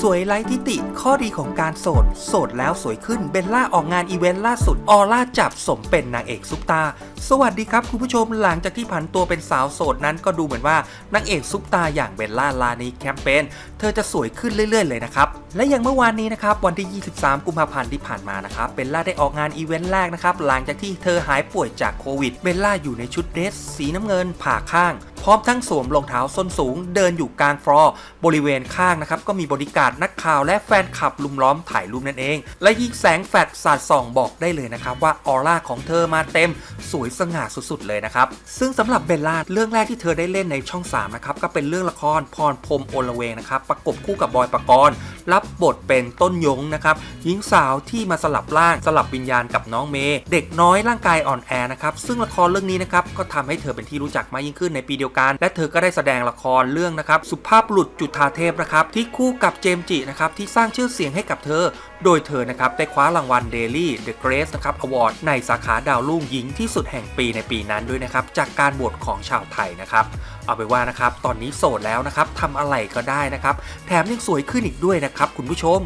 สวยไร้ทิติ ข้อดีของการโสด โสดแล้วสวยขึ้น เบลล่าออกงานอีเวนต์ล่าสุด ออร่าจับสมเป็นนางเอกซุปตา สวัสดีครับคุณผู้ชม หลังจากที่ผันตัวเป็นสาวโสดนั้นก็ดูเหมือนว่านางเอกซุปตาอย่างเบลล่าลานีแคมเปญ เธอจะสวยขึ้นเรื่อย ๆ เลยนะครับ และอย่างเมื่อวานนี้นะครับ วันที่ 23 กุมภาพันธ์ที่ผ่านมานะครับ เบลล่าได้ออกงานอีเวนต์แรกนะครับ หลังจากที่เธอหายป่วยจากโควิด เบลล่าอยู่ในชุดเดรสสีน้ำเงินผ่าข้าง พร้อมทั้งสวมรองเท้าส้นสูง เดินอยู่กลางฟลอร์บริเวณข้างนะครับก็มีบริการนักข่าวและแฟนคลับลุมล้อมถ่ายรูปนั่นเอง และยิ่งแสงแฟลชสาดส่องบอกได้เลยนะครับว่าออร่าของเธอมาเต็มสวยสง่าสุดๆเลยนะครับซึ่งสำหรับเบลล่าเรื่องแรกที่เธอได้เล่นในช่อง3นะครับก็เป็นเรื่องละครพรพรมโอลเวงนะครับประกบคู่กับบอยปกรณ์ รับบทเป็นต้นยงนะครับหญิงสาวที่มาสลับร่างสลับวิญญาณกับน้องเมย์เด็กน้อยร่างกายอ่อนแอนะครับซึ่งละครเรื่องนี้นะครับก็ทำให้เธอเป็นที่รู้จักมากยิ่งขึ้นในปีเดียวกัน และเธอก็ได้แสดงละครเรื่องนะครับสุภาพบุรุษจุฑาเทพนะครับที่คู่กับเจมจินะครับที่สร้างชื่อเสียงให้กับเธอ โดยเธอนะครับได้คว้ารางวัล Daily The Grace นะครับ Award ในสาขาดาวรุ่งหญิงที่สุดแห่งปีในปีนั้นด้วยนะครับจากการโหวตของชาวไทยนะครับเอาไปว่านะครับตอนนี้โสดแล้วนะครับทำอะไรก็ได้นะครับแถมยังสวยขึ้นอีกด้วยนะครับคุณผู้ชม